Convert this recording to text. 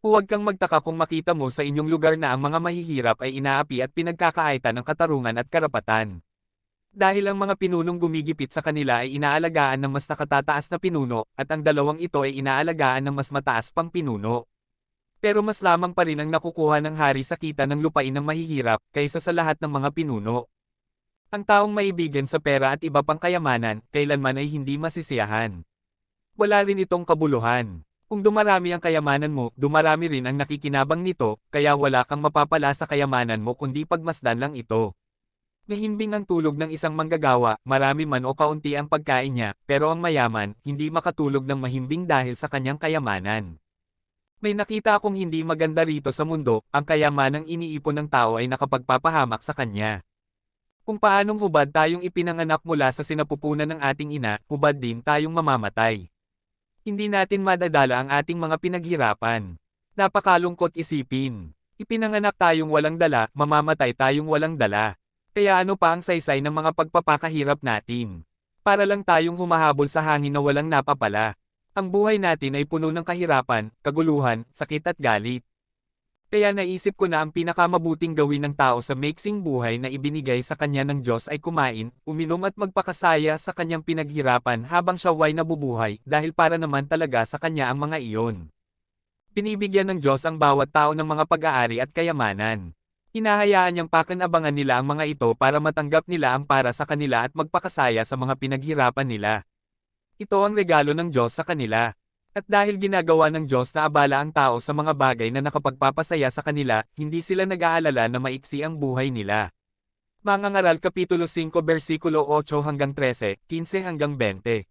Huwag kang magtaka kung makita mo sa inyong lugar na ang mga mahihirap ay inaapi at pinagkakaaitan ng katarungan at karapatan. Dahil ang mga pinunong gumigipit sa kanila ay inaalagaan ng mas nakatataas na pinuno, at ang dalawang ito ay inaalagaan ng mas mataas pang pinuno. Pero mas lamang pa rin ang nakukuha ng hari sa kita ng lupain ng mahihirap, kaysa sa lahat ng mga pinuno. Ang taong maibigan sa pera at iba pang kayamanan, kailanman ay hindi masisiyahan. Wala rin itong kabuluhan. Kung dumarami ang kayamanan mo, dumarami rin ang nakikinabang nito, kaya wala kang mapapala sa kayamanan mo kundi pagmasdan lang ito. Nahimbing ang tulog ng isang manggagawa, marami man o kaunti ang pagkain niya, pero ang mayaman, hindi makatulog ng mahimbing dahil sa kanyang kayamanan. May nakita akong hindi maganda rito sa mundo, ang kayamanang iniipon ng tao ay nakapagpapahamak sa kanya. Kung paanong hubad tayong ipinanganak mula sa sinapupunan ng ating ina, hubad din tayong mamamatay. Hindi natin madadala ang ating mga pinaghirapan. Napakalungkot isipin. Ipinanganak tayong walang dala, mamamatay tayong walang dala. Kaya ano pa ang saysay ng mga pagpapakahirap natin? Para lang tayong humahabol sa hangin na walang napapala. Ang buhay natin ay puno ng kahirapan, kaguluhan, sakit at galit. Kaya naisip ko na ang pinakamabuting gawin ng tao sa maiksing buhay na ibinigay sa kanya ng Diyos ay kumain, uminom at magpakasaya sa kanyang pinaghirapan habang siya ay nabubuhay dahil para naman talaga sa kanya ang mga iyon. Pinibigyan ng Diyos ang bawat tao ng mga pag-aari at kayamanan. Hinahayaan niyang pakinabangan nila ang mga ito para matanggap nila ang para sa kanila at magpakasaya sa mga pinaghirapan nila. Ito ang regalo ng Diyos sa kanila. At dahil ginagawa ng Diyos na abala ang tao sa mga bagay na nakapagpapasaya sa kanila, hindi sila nag-aalala na maiksi ang buhay nila. Mga ngaral Kapitulo 5 versikulo 8 hanggang 13, 15 hanggang 20